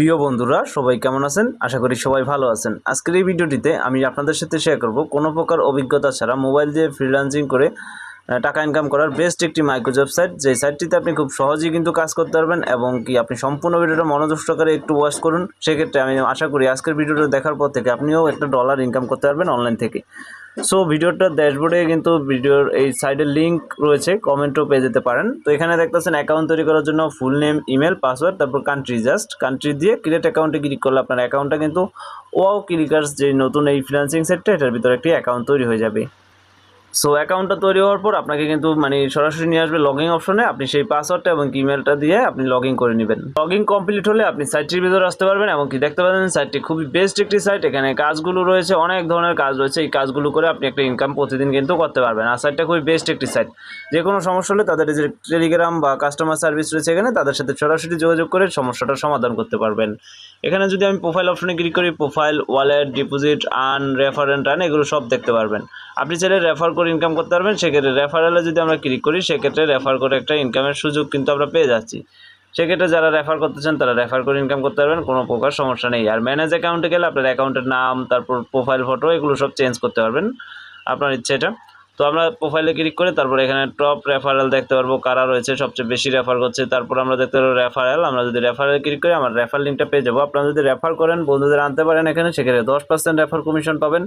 প্রিয় বন্ধুরা, সবাই কেমন আছেন? আশা করি সবাই ভালো আছেন। আজকের এই ভিডিওটিতে আমি আপনাদের সাথে শেয়ার করব কোনো প্রকার অভিজ্ঞতা ছাড়া মোবাইল দিয়ে ফ্রিল্যান্সিং করে টাকা ইনকাম করার বেস্ট একটি মাইক্রোজব সাইট যে সাইটটিতে আপনি খুব সহজেই কিন্তু কাজ করতে পারবেন এবং কি আপনি সম্পূর্ণ ভিডিওটা মনোযোগ একটু ওয়াচ করুন। সেক্ষেত্রে আমি আশা করি আজকের ভিডিওটা দেখার পর থেকে আপনিও একটা ডলার ইনকাম করতে পারবেন অনলাইন থেকে। সো ভিডিওটা ড্যাশবোর্ডে কিন্তু ভিডিওর এই সাইডে লিঙ্ক রয়েছে, কমেন্টও পেয়ে যেতে পারেন। তো এখানে দেখতেছেন অ্যাকাউন্ট তৈরি করার জন্য ফুল নেম ইমেল পাসওয়ার্ড তারপর কান্ট্রি জাস্ট কান্ট্রি দিয়ে ক্রিয়েট অ্যাকাউন্টে ক্লিক করলে আপনার অ্যাকাউন্টটা কিন্তু ওয়াও ক্লিকার্স যে নতুন এই ফিনান্সিং সেটটা এটার ভিতরে একটি অ্যাকাউন্ট তৈরি হয়ে যাবে। সো অ্যাকাউন্টটা তৈরি হওয়ার পর আপনাকে কিন্তু মানে সরাসরি নিয়ে আসবে লগিং অপশনে আপনি সেই পাসওয়ার্ডটা এবং ইমেলটা দিয়ে আপনি লগ করে নেবেন। লগ কমপ্লিট হলে আপনি সাইটটির ভিতরে আসতে পারবেন এবং কি দেখতে পাবেন সাইটটি খুবই বেস্ট একটি সাইট এখানে কাজগুলো রয়েছে, অনেক ধরনের কাজ রয়েছে। এই কাজগুলো করে আপনি একটা ইনকাম প্রতিদিন কিন্তু করতে পারবেন। আর সাইটটা খুবই বেস্ট একটি সাইট যে কোনো সমস্যা হলে তাদের যে টেলিগ্রাম বা কাস্টমার সার্ভিস রয়েছে এখানে, তাদের সাথে সরাসরি যোগাযোগ করে সমস্যাটার সমাধান করতে পারবেন। এখানে যদি আমি প্রোফাইল অপশনে ক্লিক করি profile wallet deposit earn refer and earn এগুলো সব দেখতে পারবেন। আপনি চাইলে রেফার করে ইনকাম করতে পারবেন, সেক্ষেত্রে রেফারেলে যদি আমরা ক্লিক করি, সেক্ষেত্রে রেফার করে একটা ইনকামের সুযোগ কিন্তু আমরা পেয়ে যাচ্ছি। সেক্ষেত্রে যারা রেফার করতে চান, তারা রেফার করে ইনকাম করতে পারবেন, কোনো প্রকার সমস্যা নেই। আর ম্যানেজ অ্যাকাউন্টে গেলে আপনার অ্যাকাউন্টের নাম, তারপর প্রোফাইল ফটো এগুলো সব চেঞ্জ করতে পারবেন। আপনার ইচ্ছে এটা। তো আমরা প্রোফাইলে ক্লিক করে তারপর এখানে টপ রেফারেল দেখতে পারব কারা রয়েছে, সবচেয়ে বেশি রেফার করছে। তারপর আমরা দেখতে পারব রেফারেল আমরা যদি রেফারেল ক্লিক করি, আমার রেফার লিঙ্কটা পেয়ে যাব। আপনারা যদি রেফার করেন, বন্ধুদের আনতে পারেন এখানে, সেক্ষেত্রে দশ পার্সেন্ট রেফার কমিশন পাবেন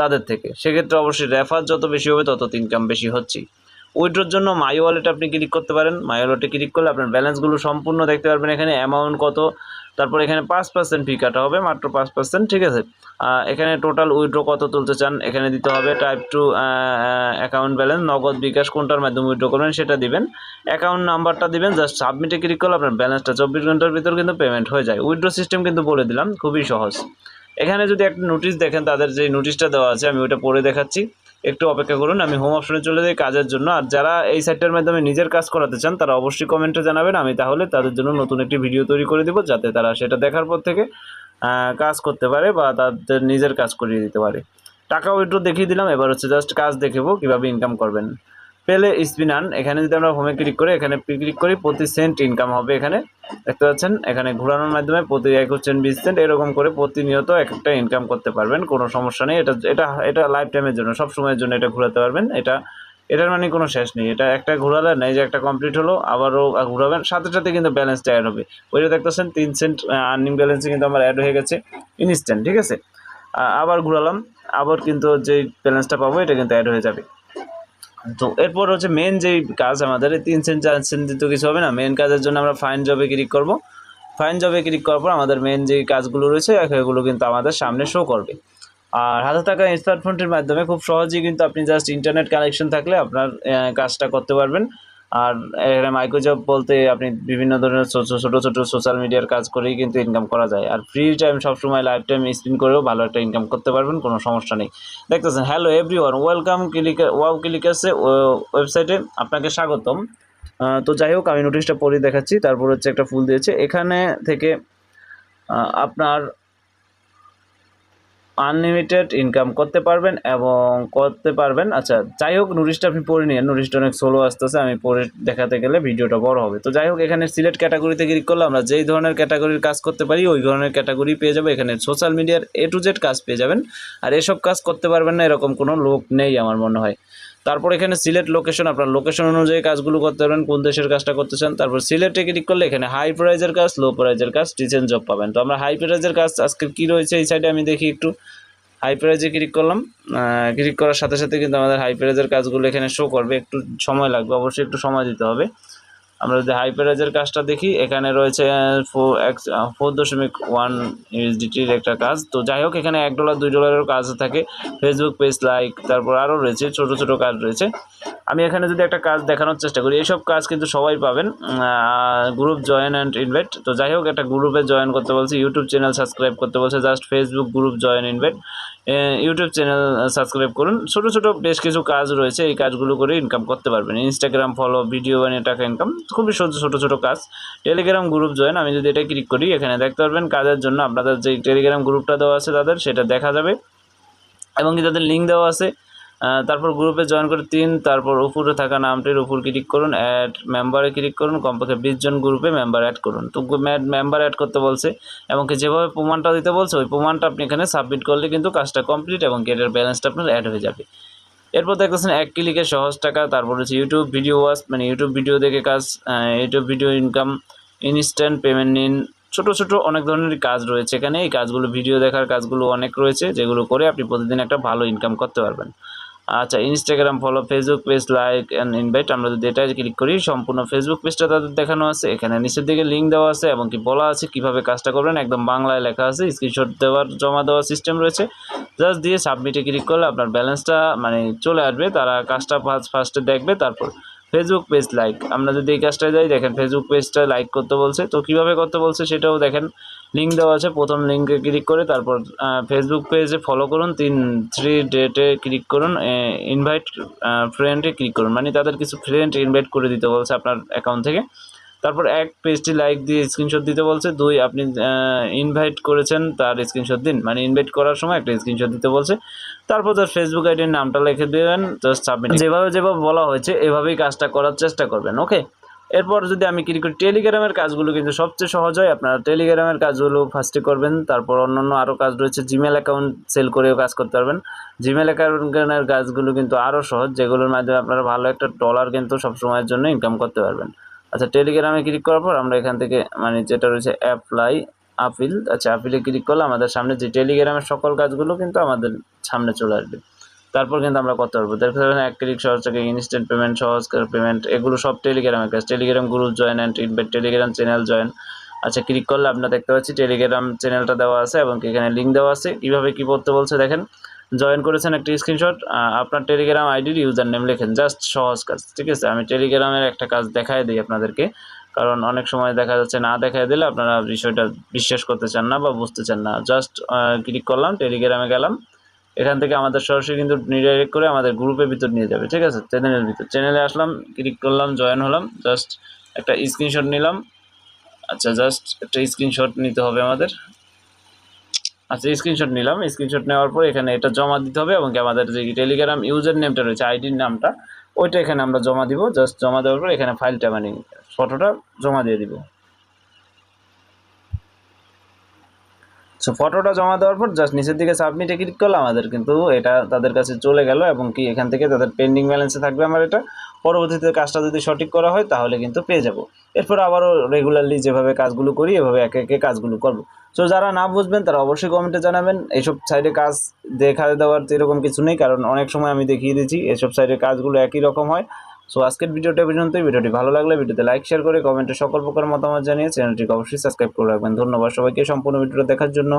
তাদের থেকে। সেক্ষেত্রে অবশ্যই রেফার যত বেশি হবে, তত ইনকাম বেশি হচ্ছে উইড্রোর জন্য মাই ওয়ালেট আপনি ক্লিক করতে পারেন। মাই ওয়ালেটে ক্লিক করলে আপনার ব্যালেন্সগুলো সম্পূর্ণ দেখতে পারবেন এখানে। অ্যামাউন্ট কত? তারপর এখানে পাঁচ পার্সেন্ট ফি কাটা হবে, মাত্র পাঁচ পার্সেন্ট ঠিক আছে? এখানে টোটাল উইড্রো কত তুলতে চান, এখানে দিতে হবে টাইপ টু অ্যাকাউন্ট ব্যালেন্স নগদ বিকাশ কোনটার মাধ্যমে উইড্রো করবেন সেটা দিবেন। অ্যাকাউন্ট নাম্বারটা দিবেন জাস্ট সাবমিটে ক্লিক করলে আপনার ব্যালেন্সটা চব্বিশ ঘণ্টার ভিতর কিন্তু পেমেন্ট হয়ে যায়। উইড্রো সিস্টেম কিন্তু বলে দিলাম, খুবই সহজ। এখানে যদি একটা নোটিশ দেখেন, তাদের যে নোটিশটা দেওয়া আছে, আমি ওইটা পড়ে দেখাচ্ছি। একটু অপেক্ষা করুন, আমি হোম অপশনে চলে যাই কাজের জন্য। আর যারা এই সাইটটার মাধ্যমে নিজের কাজ করাতে চান, তারা অবশ্যই কমেন্টে জানাবেন, আমি তাহলে তাদের জন্য নতুন একটি ভিডিও তৈরি করে দেবো, যাতে তারা সেটা দেখার পর থেকে কাজ করতে পারে বা তাদের নিজের কাজ করিয়ে দিতে পারে। টাকাও একটু দেখিয়ে দিলাম, এবার হচ্ছে জাস্ট কাজ দেখেবো কীভাবে ইনকাম করবেন। পেলে স্পিন আন এখানে যদি আমরা হোমে ক্লিক করি, এখানে ক্লিক করি, প্রতি সেন্ট ইনকাম হবে এখানে। দেখতে পাচ্ছেন, এখানে ঘোরানোর মাধ্যমে প্রতি একুশ সেন্ট বিশ সেন্ট এরকম করে প্রতিনিয়ত এক একটা ইনকাম করতে পারবেন, কোনো সমস্যা নেই। এটা এটা এটা লাইফ টাইমের জন্য, সব সময়ের জন্য এটা ঘোরাতে পারবেন। এটা, এটার মানে কোনো শেষ নেই। এটা একটা ঘোরালে নেই যে একটা কমপ্লিট হলো, আবারও ঘোরাবেন। সাথে সাথে কিন্তু ব্যালেন্সটা অ্যাড হবে। ওইটা দেখতেছেন, তিন সেন্ট আর্নিং ব্যালেন্সে কিন্তু আমার অ্যাড হয়ে গেছে ইনস্ট্যান্ট ঠিক আছে? আবার ঘোরালাম। আবার কিন্তু যেই ব্যালেন্সটা পাবো, এটা কিন্তু অ্যাড হয়ে যাবে। তো এরপর হচ্ছে মেন যে কাজ আমাদের তিন সেন্ট চার সেন্ট তো কিছু হবে না। মেন কাজের জন্য আমরা ফাইন জবে ক্লিক করব। ফাইন জবে ক্লিক করার পর আমাদের মেন যে কাজগুলো রয়েছে, এগুলো কিন্তু আমাদের সামনে শো করবে। আর হাতে থাকা স্মার্টফোনটির মাধ্যমে খুব সহজেই কিন্তু আপনি জাস্ট ইন্টারনেট কানেকশন থাকলে আপনার কাজটা করতে পারবেন। আর এখানে মাইক্রোজব বলতে আপনি বিভিন্ন ধরনের ছোটো ছোটো সোশ্যাল মিডিয়ার কাজ করেই কিন্তু ইনকাম করা যায়। আর ফ্রি টাইম সবসময় লাইফ টাইম স্পেন্ড করেও ভালো একটা ইনকাম করতে পারবেন, কোনো সমস্যা নেই। দেখতেছেন hello every one welcome click wow ক্লিকার্সে ওয়েবসাইটে আপনাকে স্বাগতম। তো যাই হোক, আমি নোটিশটা পড়ে দেখাচ্ছি, তারপর হচ্ছে একটা ফুল দিয়েছে। এখানে থেকে আপনার আনলিমিটেড ইনকাম করতে পারবেন এবং করতে পারবেন। আচ্ছা যাই হোক নুরিশটা আপনি পড়ে নিন। নুরিশটা অনেক সোলো আসতেছে, আমি পড়ে দেখাতে গেলে ভিডিওটা বড় হবে। তো যাই হোক, এখানে সিলেক্ট ক্যাটাগরিতে ক্লিক করলে আমরা যেই ধরনের ক্যাটাগরির কাজ করতে পারি, ওই ধরনের ক্যাটাগরি পেয়ে যাব। এখানে সোশ্যাল মিডিয়ার এ টু জেড কাজ পেয়ে যাবেন। আর এসব কাজ করতে পারবেন না, এরকম কোনো লোক নেই আমার মনে হয়। তারপর এখানে সিলেট লোকেশন আপনার লোকেশন অনুযায়ী কাজগুলো করতে পারবেন, কোন দেশের কাজটা করতে চান। তারপর সিলেটে ক্লিক করলে এখানে হাই প্রাইজের কাজ লো প্রাইজের কাজ টিচেন জব পাবেন। তো আমরা হাই প্রাইজের কাজ আজকে কি রয়েছে এই সাইডে আমি দেখি একটু। হাই প্রাইজে ক্লিক করলাম। ক্লিক করার সাথে সাথে কিন্তু আমাদের হাই প্রাইজের কাজগুলো এখানে শো করবে। একটু সময় লাগবে, অবশ্যই একটু সময় দিতে হবে। আমরা যদি হাই প্রাইজের কাজটা দেখি, এখানে রয়েছে ফোর ফোর দশমিক ওয়ান ইউএসডিটির একটা কাজ। তো যাই হোক, এখানে এক ডলার দুই ডলারেরও কাজ থাকে। ফেসবুক পেজ লাইক তারপর আরও রয়েছে, ছোট ছোট কাজ রয়েছে। আমি এখানে যদি একটা কাজ দেখানোর চেষ্টা করি, এইসব কাজ কিন্তু সবাই পাবেন গ্রুপ জয়েন অ্যান্ড ইনভাইট তো যাই হোক, একটা গ্রুপে জয়েন করতে বলছে ইউটিউব চ্যানেল সাবস্ক্রাইব করতে বলছে just Facebook group join invite YouTube channel subscribe করুন। ছোটো ছোটো বেশ কিছু কাজ রয়েছে, এই কাজগুলো করে ইনকাম করতে পারবেন। ইনস্টাগ্রাম ফলো ভিডিও বানিয়ে টাকা ইনকাম খুবই ছোটো ছোটো ছোটো কাজ। টেলিগ্রাম গ্রুপ জয়েন আমি যদি এটা ক্লিক করি, এখানে দেখতে পারবেন কাজের জন্য আপনাদের যে টেলিগ্রাম গ্রুপটা দেওয়া আছে তাদের, সেটা দেখা যাবে। এবং কি তাদের লিঙ্ক দেওয়া আছে তারপর গ্রুপে জয়েন করে তিন, তারপর উপরে থাকা নামটির উপর ক্লিক করুন অ্যাড মেম্বারে ক্লিক করুন, কমপক্ষে বিশ জন গ্রুপে মেম্বার অ্যাড করুন। তো মেম্বার অ্যাড করতে বলছে, এবং কি যেভাবে প্রমাণটা দিতে বলছে, ওই প্রমাণটা আপনি এখানে সাবমিট করলে কিন্তু কাজটা কমপ্লিট এবং গেটের ব্যালেন্সটা আপনার অ্যাড হয়ে যাবে। এরপর দেখতেছেন এক ক্লিকে সহজ টাকা, তারপর হচ্ছে ইউটিউব ভিডিও ওয়াচ মানে ইউটিউব ভিডিও দেখে কাজ YouTube video income instant payment নিন, ছোট ছোট অনেক ধরনের কাজ রয়েছে এখানে। এই কাজগুলো ভিডিও দেখার কাজগুলো অনেক রয়েছে, যেগুলো করে আপনি প্রতিদিন একটা ভালো ইনকাম করতে পারবেন। আচ্ছা Instagram follow Facebook page like and invite আমরা যদি এটা ক্লিক করি, সম্পূর্ণ ফেসবুক পেজটা তাদের দেখানো আছে, এখানে নিচের দিকে লিঙ্ক দেওয়া আছে, এবং কি বলা আছে, কীভাবে কাজটা করবেন, একদম বাংলায় লেখা আছে স্ক্রিনশট দেওয়ার, জমা দেওয়ার সিস্টেম রয়েছে। জাস্ট দিয়ে সাবমিটে ক্লিক করলে আপনার ব্যালেন্সটা মানে চলে আসবে। তারা কাজটা ফার্স্ট ফার্স্টে দেখবে, তারপর ফেসবুক পেজ লাইক আমরা যদি এই কাজটা যাই, দেখেন ফেসবুক পেজটা লাইক করতে বলছে। তো কীভাবে করতে বলছে সেটাও দেখেন। লিঙ্ক দেওয়া আছে। প্রথম লিঙ্কে ক্লিক করে তারপর ফেসবুক পেজে ফলো করুন। তিন থ্রি ডেটে ক্লিক করুন। ইনভাইট ফ্রেন্ডে ক্লিক করুন। মানে তাদের কিছু ফ্রেন্ড ইনভাইট করে দিতে বলছে আপনার অ্যাকাউন্ট থেকে। তারপর এক পেজটি লাইক দিয়ে স্ক্রিনশট দিতে বলছে, দুই, আপনি ইনভাইট করেছেন তার স্ক্রিনশট দিন। মানে ইনভাইট করার সময় একটা স্ক্রিনশট দিতে বলছে। তারপর তার ফেসবুক আইডির নামটা লিখে দেবেন জাস্ট সাবমিট যেভাবে যেভাবে বলা হয়েছে, এভাবেই কাজটা করার চেষ্টা করবেন ওকে এরপর যদি আমি ক্লিক করি টেলিগ্রামের কাজগুলো কিন্তু সবচেয়ে সহজ হয়। আপনারা টেলিগ্রামের কাজগুলো ফার্স্টে করবেন, তারপর অন্যান্য আরও কাজ রয়েছে জিমেল অ্যাকাউন্ট সেল করেও কাজ করতে পারবেন। জিমেল অ্যাকাউন্টের কাজগুলো কিন্তু আরও সহজ, যেগুলোর মাধ্যমে আপনারা ভালো একটা ডলার কিন্তু সবসময়ের জন্য ইনকাম করতে পারবেন। আচ্ছা টেলিগ্রামে ক্লিক করার পর আমরা এখান থেকে মানে যেটা রয়েছে অ্যাপ্লাই আপিল আচ্ছা আপিলে ক্লিক করলে আমাদের সামনে যে টেলিগ্রামের সকল কাজগুলো কিন্তু আমাদের সামনে চলে আসবে। তারপর কিন্তু আমরা করতে পারব। তারপর ধরেন এক ক্লিক সহজ থেকে ইনস্ট্যান্ট পেমেন্ট সহজ পেমেন্ট এগুলো সব টেলিগ্রামের কাজ। Telegram group join and invite Telegram channel join আচ্ছা ক্লিক করলে আপনারা দেখতে পাচ্ছি টেলিগ্রাম চ্যানেলটা দেওয়া আছে এবং এখানে লিঙ্ক দেওয়া আছে। কীভাবে কী করতে বলছে দেখেন? জয়েন করেছেন একটি স্ক্রিনশট আপনার টেলিগ্রাম আইডির ইউজার নেম লেখেন জাস্ট সহজ কাজ, ঠিক আছে? আমি টেলিগ্রামের একটা কাজ দেখাই দিই আপনাদেরকে, কারণ অনেক সময় দেখা যাচ্ছে না দেখাই দিলে আপনারা বিষয়টা বিশ্বাস করতে চান না বা বুঝতে চান না। জাস্ট ক্লিক করলাম টেলিগ্রামে গেলাম, এখান থেকে আমাদের সরাসরি কিন্তু রিডাইরেক্ট করে আমাদের গ্রুপের ভিতর নিয়ে যাবে, ঠিক আছে? চ্যানেলের ভিতর চ্যানেলে আসলাম ক্লিক করলাম জয়েন হলাম জাস্ট একটা স্ক্রিনশট নিলাম। আচ্ছা জাস্ট একটা স্ক্রিনশট নিতে হবে আমাদের। আচ্ছা স্ক্রিনশট নিলাম। স্ক্রিনশট নেওয়ার পর এখানে এটা জমা দিতে হবে এবং আমাদের যে টেলিগ্রাম ইউজার নেমটা রয়েছে আইডির নামটা, ওইটা এখানে আমরা জমা দিব। জাস্ট জমা দেওয়ার পর এখানে ফাইলটা মানে ফটোটা জমা দিয়ে দিব। সো ফটোটা জমা দেওয়ার পর জাস্ট নিচের দিকে সাবমিটে ক্লিক করলে আমাদের কিন্তু এটা তাদের কাছে চলে গেল এবং কি এখান থেকে তাদের পেন্ডিং ব্যালেন্সে থাকবে আমার এটা। পরবর্তীতে কাজটা যদি সঠিক করা হয় তাহলে কিন্তু পেয়ে যাব। এরপর আবারও রেগুলারলি যেভাবে কাজগুলো করি, এভাবে একে একে কাজগুলো করব। সো যারা না বুঝবেন তারা অবশ্যই কমেন্টে জানাবেন। এইসব সাইডে কাজ দেখা দেওয়ার এরকম কিছু নেই, কারণ অনেক সময় আমি দেখিয়ে দিয়েছি, এসব সাইডে কাজগুলো একই রকম হয়। সো আজকের ভিডিওটা পর্যন্তই। ভিডিওটি ভালো লাগলে ভিডিওতে লাইক শেয়ার করে কমেন্টে সকল প্রকার মতামত জানিয়ে চ্যানেলটিকে অবশ্যই সাবস্ক্রাইব করে রাখবেন। ধন্যবাদ সবাইকে সম্পূর্ণ ভিডিওটা দেখার জন্য।